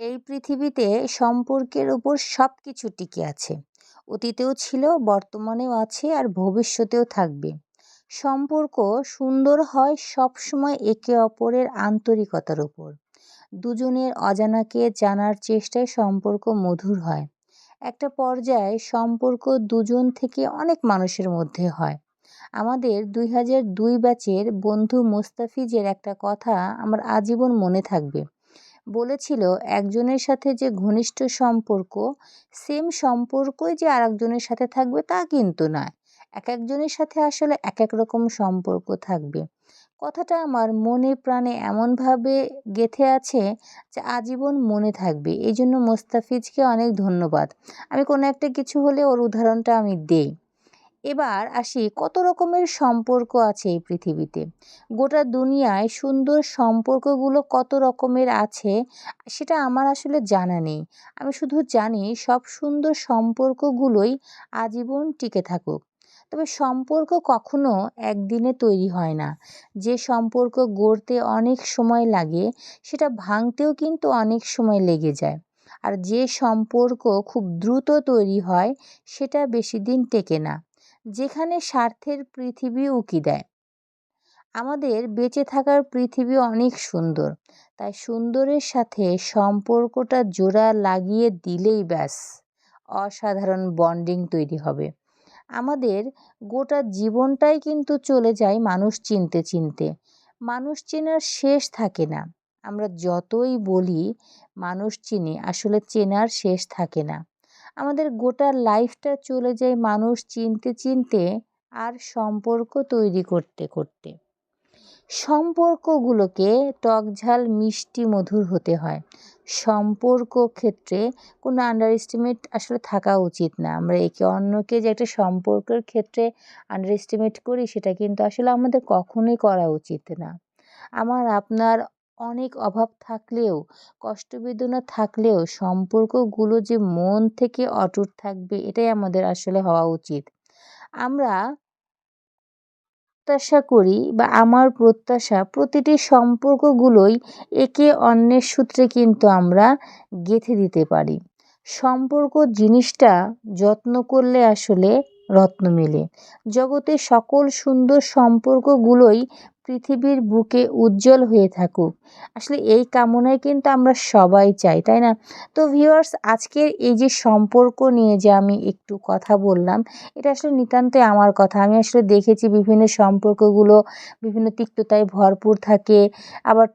এই পৃথিবীতে সম্পর্কের উপর সব কিছু টিকে আছে। অতীতেও ছিল, বর্তমানেও আছে আর ভবিষ্যতেও থাকবে। সম্পর্ক সুন্দর হয় সব সময় একে অপরের আন্তরিকতার উপর। দুজনের অজানাকে জানার চেষ্টায় সম্পর্ক মধুর হয়। একটা পর্যায়ে সম্পর্ক দুজন থেকে অনেক মানুষের মধ্যে হয়। আমাদের দুই হাজার দুই ব্যাচের বন্ধু মোস্তাফিজের একটা কথা আমার আজীবন মনে থাকবে। বলেছিল, একজনের সাথে যে ঘনিষ্ঠ সম্পর্ক সেম সম্পর্কই যে আরেকজনের সাথে থাকবে তা কিন্তু নয়। এক একজনের সাথে আসলে এক এক রকম সম্পর্ক থাকবে। কথাটা আমার মনে প্রাণে এমনভাবে গেথে আছে যে আজীবন মনে থাকবে। এই জন্য মোস্তাফিজকে অনেক ধন্যবাদ। আমি কোনো একটা কিছু হলে ওর উদাহরণটা আমি দেই। এবার আসি কত রকমের সম্পর্ক আছে এই পৃথিবীতে। গোটা দুনিয়ায় সুন্দর সম্পর্কগুলো কত রকমের আছে সেটা আমার আসলে জানা নেই। আমি শুধু জানি সব সুন্দর সম্পর্কগুলোই আজীবন টিকে থাকুক। তবে সম্পর্ক কখনো একদিনে তৈরি হয় না। যে সম্পর্ক গড়তে অনেক সময় লাগে, সেটা ভাঙতেও কিন্তু অনেক সময় লেগে যায়। আর যে সম্পর্ক খুব দ্রুত তৈরি হয়, সেটা বেশি দিন টেকে না। যেখানে স্বার্থের পৃথিবী উকি দেয়। আমাদের বেঁচে থাকার পৃথিবী অনেক সুন্দর, তাই সুন্দরের সাথে সম্পর্কটা জোড়া লাগিয়ে দিলেই ব্যাস, অসাধারণ বন্ডিং তৈরি হবে। আমাদের গোটা জীবনটাই কিন্তু চলে যায় মানুষ চিনতে চিনতে, মানুষ চেনার শেষ থাকে না। আমরা যতই বলি, মানুষ চিনি, আসলে চেনার শেষ থাকে না। আমাদের গোটা লাইফটা চলে যায় মানুষ চিনতে চিনতে আর সম্পর্ক তৈরি করতে করতে। সম্পর্কগুলোকে টকঝাল মিষ্টি মধুর হতে হয়। সম্পর্ক ক্ষেত্রে কোনো আন্ডার এস্টিমেট আসলে থাকা উচিত না। আমরা একে অন্যকে যে একটা সম্পর্কের ক্ষেত্রে আন্ডার এস্টিমেট করি, সেটা কিন্তু আসলে আমাদের কখনোই করা উচিত না। আমার, আপনার অনেক অভাব থাকলেও কষ্ট বেদনা থাকলেও সম্পর্কগুলো যে মন থেকে অটুট থাকবে, এটাই আমাদের আসলে হওয়া উচিত। আমরা প্রত্যাশা করি বা আমার প্রত্যাশা প্রতিটি সম্পর্কগুলোই একে অন্যের সূত্রে কিন্তু আমরা গেঁথে দিতে পারি। সম্পর্ক জিনিসটা যত্ন করলে আসলে রত্ন মেলে। জগতে সকল সুন্দর সম্পর্কগুলোই পৃথিবীর বুকে উজ্জ্বল হয়ে থাকুক। আসলে এই কামনায় কিন্তু আমরা সবাই চাই, তাই না? তো ভিউয়ার্স আজকের এই যে সম্পর্ক নিয়ে যে আমি একটু কথা বললাম, এটা আসলে নিতান্তই আমার কথা। আমি আসলে দেখেছি বিভিন্ন সম্পর্কগুলো বিভিন্ন তিক্ততায় ভরপুর থাকে, আবার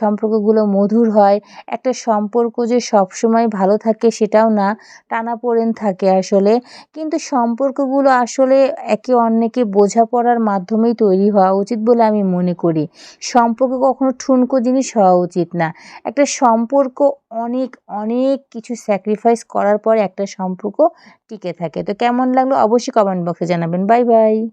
সম্পর্কগুলো মধুর হয়। একটা সম্পর্ক যে সবসময় ভালো থাকে সেটাও না, টানাপোড়েন থাকে আসলে। কিন্তু সম্পর্কগুলো আসলে একে অন্যকে বোঝাপড়ার মাধ্যমেই তৈরি হওয়া উচিত বলে আমি মনে করি। সম্পর্ক কখনো ঠুনকো জিনিস হওয়া উচিত না। একটা সম্পর্ক অনেক অনেক কিছু স্যাক্রিফাইস করার পর একটা সম্পর্ক টিকে থাকে। তো কেমন লাগল অবশ্যই কমেন্ট বক্সে জানাবেন। Bye bye